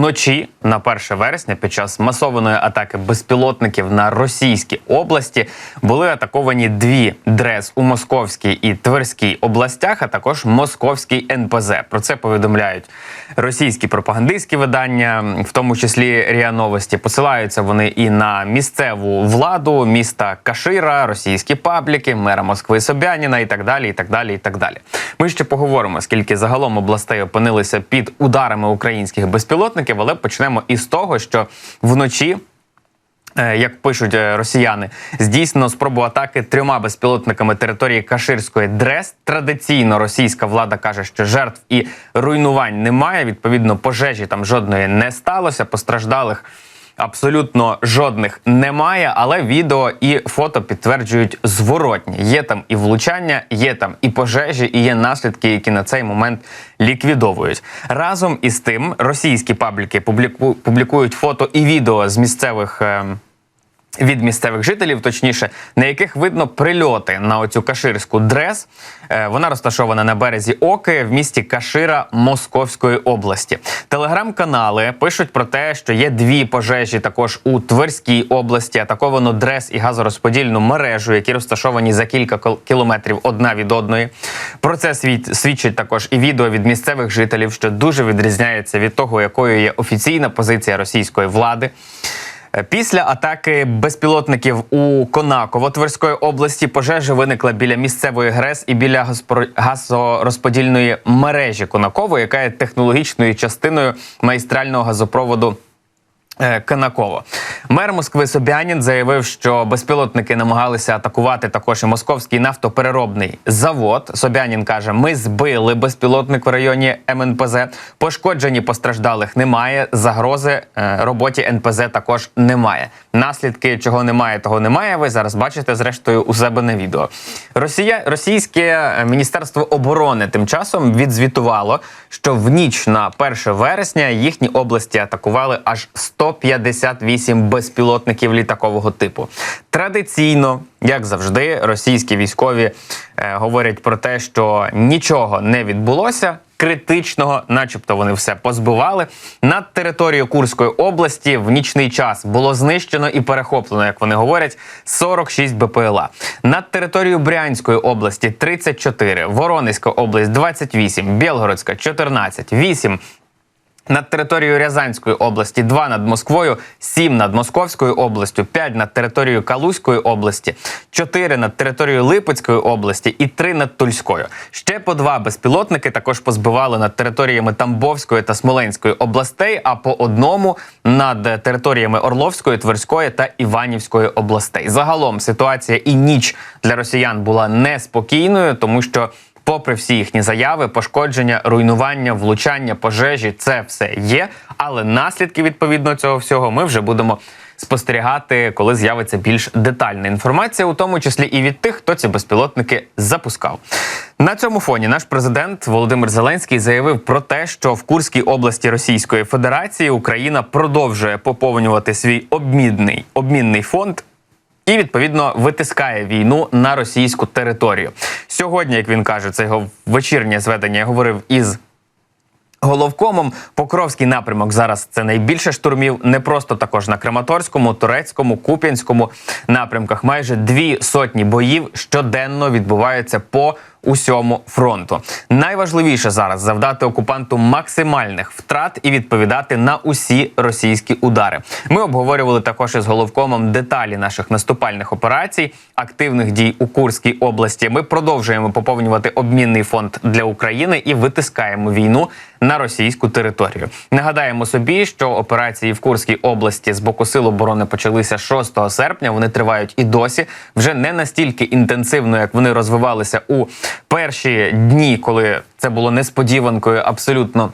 вночі на 1 вересня під час масованої атаки безпілотників на російські області були атаковані дві ДРЕС у Московській і Тверській областях, а також Московський НПЗ. Про це повідомляють російські пропагандистські видання, в тому числі РІА Новості. Посилаються вони і на місцеву владу міста Кашира, російські пабліки, мера Москви Собяніна і так далі. І так далі. І так далі. Ми ще поговоримо, скільки загалом областей опинилися під ударами українських безпілотників, але почнемо із того, що вночі. е, Як пишуть е, росіяни, здійснено спробу атаки трьома безпілотниками території Каширської ДРЕС. Традиційно російська влада каже, що жертв і руйнувань немає. Відповідно, пожежі там жодної не сталося. Постраждалих абсолютно жодних немає. Але відео і фото підтверджують зворотні. Є там і влучання, є там і пожежі, і є наслідки, які на цей момент ліквідовують. Разом із тим, російські пабліки публіку- публікують фото і відео з місцевих. ем, від місцевих жителів, точніше, на яких видно прильоти на оцю каширську дрес. Е, Вона розташована на березі Оки в місті Кашира Московської області. Телеграм-канали пишуть про те, що є дві пожежі також у Тверській області. Атаковано дрес і газорозподільну мережу, які розташовані за кілька кілометрів одна від одної. Про це свідчить також і відео від місцевих жителів, що дуже відрізняється від того, якою є офіційна позиція російської влади. Е, Після атаки безпілотників у Конаково Тверської області пожежа виникла біля місцевої ГРЕС і біля газорозподільної мережі Конаково, яка є технологічною частиною магістрального газопроводу. Е, Конаково. Мер Москви Собянін заявив, що безпілотники намагалися атакувати також і московський нафтопереробний завод. Собянін каже: ми збили безпілотник в районі МНПЗ. Пошкоджені постраждалих немає. Загрози е, роботі НПЗ також немає. Наслідки чого немає, того немає. Ви зараз бачите зрештою у себе на відео. Росія, російське е, міністерство оборони тим часом відзвітувало, що в ніч на 1 вересня їхні області атакували аж 158 безпілотників літакового типу. Традиційно, як завжди, російські військові е, говорять про те, що нічого не відбулося. Критичного, начебто, вони все позбивали. Над територією Курської області в нічний час було знищено і перехоплено, як вони говорять, 46 БПЛА. Над територією Брянської області 34, Воронезька область 28, Білгородська 14, 8 над територією Рязанської області, 2 над Москвою, 7 над Московською областю, 5 над територією Калузької області, 4 над територією Липецької області і 3 над Тульською. Ще по два безпілотники також позбивали над територіями Тамбовської та Смоленської областей, а по одному над територіями Орловської, Тверської та Іванівської областей. Загалом ситуація і ніч для росіян була неспокійною, тому що. Попри всі їхні заяви, пошкодження, руйнування, влучання, пожежі це все є. Але наслідки відповідно цього всього ми вже будемо спостерігати, коли з'явиться більш детальна інформація, у тому числі і від тих, хто ці безпілотники запускав. На цьому фоні наш президент Володимир Зеленський заявив про те, що в Курській області Російської Федерації Україна продовжує поповнювати свій обмінний обмінний фонд і відповідно витискає війну на російську територію. Сьогодні, як він каже, це його вечірнє зведення. Я говорив із. Головкомом Покровський напрямок зараз це найбільше штурмів, не просто також на Краматорському, Турецькому, Куп'янському напрямках. Майже дві сотні боїв щоденно відбуваються по усьому фронту. Найважливіше зараз завдати окупанту максимальних втрат і відповідати на усі російські удари. Ми обговорювали також із головкомом деталі наших наступальних операцій, активних дій у Курській області. Ми продовжуємо поповнювати обмінний фонд для України і витискаємо війну на російську територію. Нагадаємо собі, що операції в Курській області з боку сил оборони почалися 6 серпня. Вони тривають і досі вже не настільки інтенсивно, як вони розвивалися у перші дні, коли це було несподіванкою абсолютно.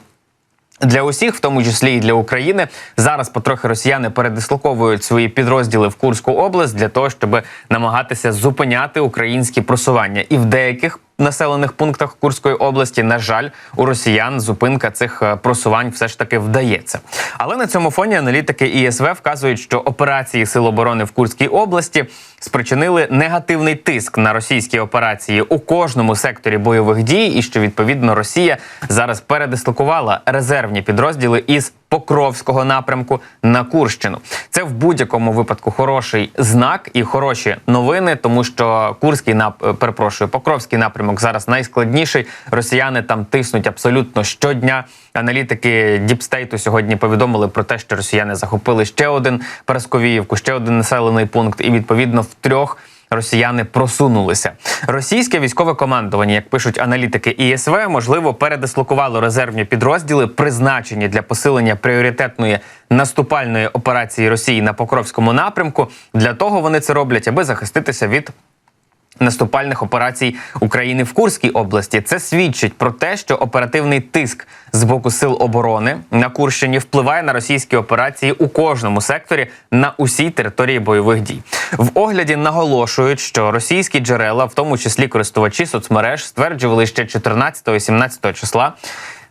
Для усіх, в тому числі і для України, зараз потрохи росіяни передислоковують свої підрозділи в Курську область для того, щоб намагатися зупиняти українські просування. І в деяких населених пунктах Курської області, на жаль, у росіян зупинка цих е, просувань все ж таки вдається. Але на цьому фоні аналітики ІСВ вказують, що операції Сил оборони в Курській області спричинили негативний тиск на російські операції у кожному секторі бойових дій, і що відповідно Росія зараз передислокувала резервні підрозділи із Покровського напрямку на Курщину. Це в будь-якому випадку хороший знак і хороші новини, тому що Курський нап... е, перепрошую, Покровський напрямок зараз найскладніший. Росіяни там тиснуть абсолютно щодня. Аналітики Діпстейту сьогодні повідомили про те, що росіяни захопили ще один Парасковіївку, ще один населений пункт, і відповідно в трьох. Росіяни просунулися. Російське військове командування, як пишуть аналітики ІСВ, можливо, передислокувало резервні підрозділи, призначені для посилення пріоритетної наступальної операції Росії на Покровському напрямку. Для того вони це роблять, аби захиститися від наступальних операцій України в Курській області. Це свідчить про те, що оперативний тиск з боку сил оборони на Курщині впливає на російські операції у кожному секторі на усій території бойових дій. В огляді наголошують, що російські джерела, в тому числі користувачі соцмереж, стверджували ще 14-17 числа.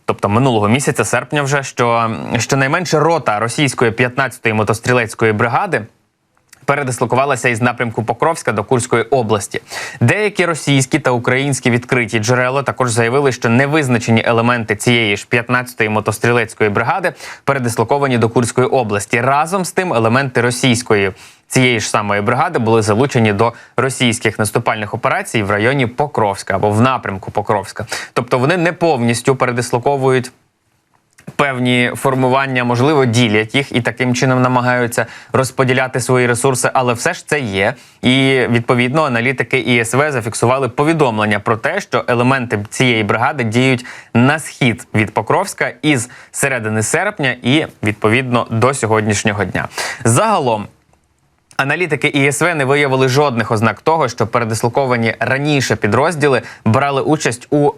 Тобто минулого місяця, серпня, вже що щонайменше рота російської 15-ї мотострілецької бригади передислокувалася із напрямку Покровська до Курської області. Деякі російські та українські відкриті джерела також заявили, що невизначені елементи цієї ж 15-ї мотострілецької бригади передислоковані до Курської області. Разом з тим, елементи російської. Цієї ж самої бригади були залучені до російських наступальних операцій в районі Покровська або в напрямку Покровська. Тобто вони не повністю передислоковують певні формування, можливо, ділять їх і таким чином намагаються розподіляти свої ресурси, але все ж це є. І відповідно аналітики ІСВ зафіксували повідомлення про те, що елементи цієї бригади діють на схід від Покровська із середини серпня і відповідно до сьогоднішнього дня. Загалом. Аналітики ІСВ не виявили жодних ознак того, що передислоковані раніше підрозділи брали участь у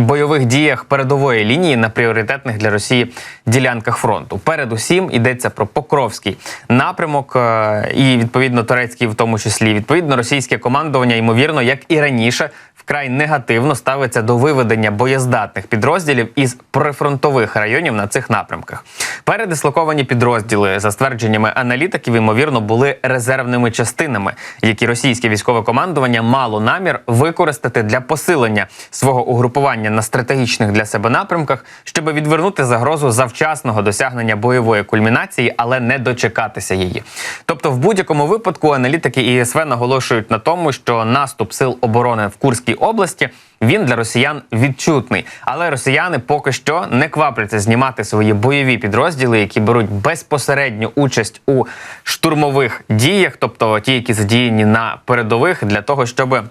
бойових діях передової лінії на пріоритетних для Росії ділянках фронту. Передусім йдеться про Покровський напрямок е, і відповідно турецький, в тому числі відповідно російське командування, ймовірно, як і раніше, вкрай негативно ставиться до виведення боєздатних підрозділів із прифронтових районів на цих напрямках. Передислоковані підрозділи, за ствердженнями аналітиків, ймовірно, були резервними частинами, які російське військове командування мало намір використати для посилення свого угрупування на стратегічних для себе напрямках, щоб відвернути загрозу завчасного досягнення бойової кульмінації, але не дочекатися її. Тобто, в будь-якому випадку аналітики ІСВ наголошують на тому, що наступ сил оборони в Курській області. Він для росіян відчутний, але росіяни поки що не квапляться знімати свої бойові підрозділи, які беруть безпосередню участь у штурмових діях, тобто ті, які задіяні на передових, для того, щоб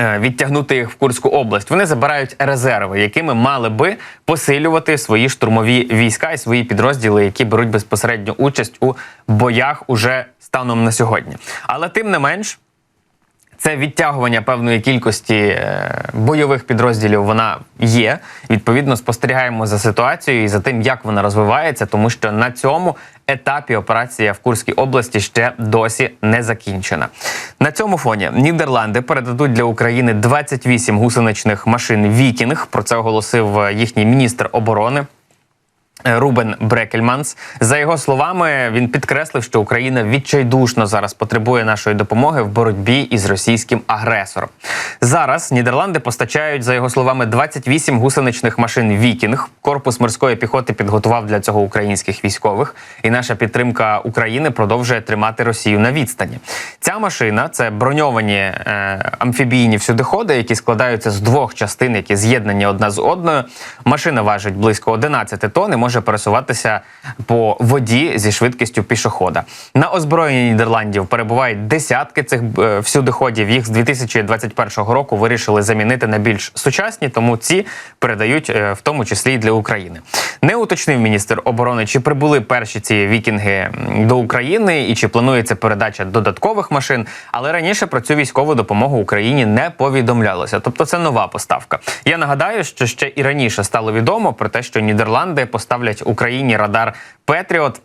Е, відтягнути їх в Курську область. Вони забирають резерви, якими мали би посилювати свої штурмові війська і свої підрозділи, які беруть безпосередню участь у боях уже станом на сьогодні. Але тим не менш. Це відтягування певної кількості е, бойових підрозділів вона є. Відповідно, спостерігаємо за ситуацією і за тим, як вона розвивається, тому що на цьому етапі операція в Курській області ще досі не закінчена. На цьому фоні Нідерланди передадуть для України 28 гусеничних машин Вікінг. Про це оголосив е, їхній міністр оборони. Рубен Брекельманс за його словами він підкреслив, що Україна відчайдушно зараз потребує нашої допомоги в боротьбі із російським агресором. Зараз Нідерланди постачають за його словами 28 гусеничних машин Вікінг. Корпус морської піхоти підготував для цього українських військових, і наша підтримка України продовжує тримати Росію на відстані. Ця машина це броньовані е, амфібійні всюдиходи, які складаються з двох частин, які з'єднані одна з одною. Машина важить близько 11 тонн і може пересуватися по воді зі швидкістю пішохода. На озброєнні Нідерландів перебувають десятки цих е, всюдиходів. Їх з 2021 року вирішили замінити на більш сучасні, тому ці передають е, в тому числі і для України. Не уточнив міністр оборони, чи прибули перші ці вікінги до України і чи планується передача додаткових машин. Але раніше про цю військову допомогу Україні не повідомлялося. Тобто це нова поставка. Я нагадаю, що ще і раніше стало відомо про те, що Нідерланди поставлять Україні радар Петріот.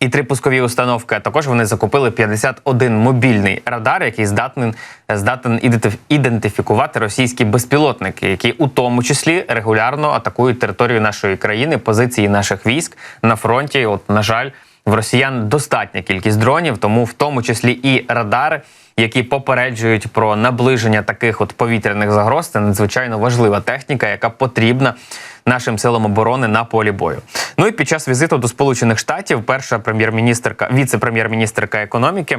І три пускові установки. А також вони закупили 51 мобільний радар, який здатний здатен ідентиф- ідентифікувати російські безпілотники, які у тому числі регулярно атакують територію нашої країни, позиції наших військ на фронті. От на жаль. в росіян достатня кількість дронів, тому в тому числі і радари, які попереджують про наближення таких от повітряних загроз. Це надзвичайно важлива техніка, яка потрібна нашим силам оборони на полі бою. Ну і під час візиту до Сполучених Штатів перша прем'єр-міністрка, віце-прем'єр-міністрка економіки.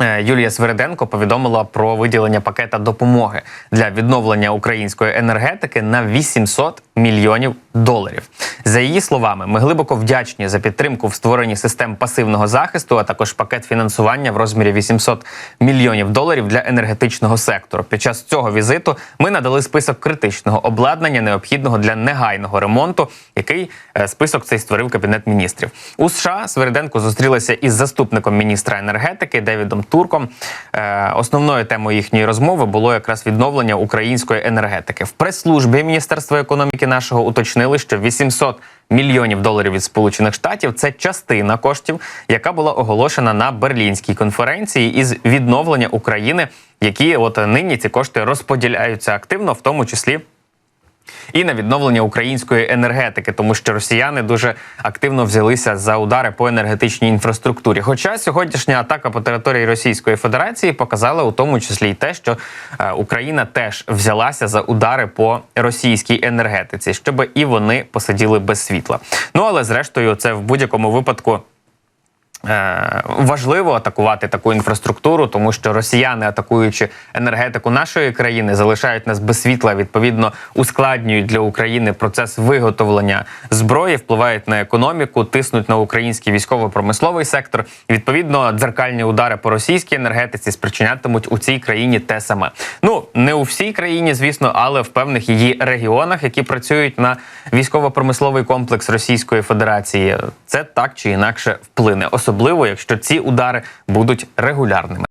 Е, Юлія Свириденко повідомила про виділення пакета допомоги для відновлення української енергетики на 800 мільйонів доларів. За її словами, ми глибоко вдячні за підтримку в створенні систем пасивного захисту, а також пакет фінансування в розмірі 800 мільйонів доларів для енергетичного сектору. Під час цього візиту ми надали список критичного обладнання, необхідного для негайного ремонту, який е, список цей створив кабінет міністрів. У США Свириденко зустрілася із заступником міністра енергетики Девідом Турком. Е, Основною темою їхньої розмови було якраз відновлення української енергетики. В прес-службі Міністерства економіки нашого уточнили, що 800 мільйонів доларів від Сполучених Штатів це частина коштів, яка була оголошена на Берлінській конференції із відновлення України, які от нині ці кошти розподіляються активно, в тому числі і на відновлення української енергетики, тому що росіяни дуже активно взялися за удари по енергетичній інфраструктурі. Хоча сьогоднішня атака по території Російської Федерації показала у тому числі й те, що е, Україна теж взялася за удари по російській енергетиці, щоб і вони посиділи без світла. Ну але зрештою, це в будь-якому випадку. Е, Важливо атакувати таку інфраструктуру, тому що росіяни, атакуючи енергетику нашої країни, залишають нас без світла. Відповідно, ускладнюють для України процес виготовлення зброї, впливають на економіку, тиснуть на український військово-промисловий сектор. Відповідно, дзеркальні удари по російській енергетиці спричинятимуть у цій країні те саме. Ну не у всій країні, звісно, але в певних її регіонах, які працюють на військово-промисловий комплекс Російської Федерації, це так чи інакше вплине, особливо якщо ці удари будуть регулярними.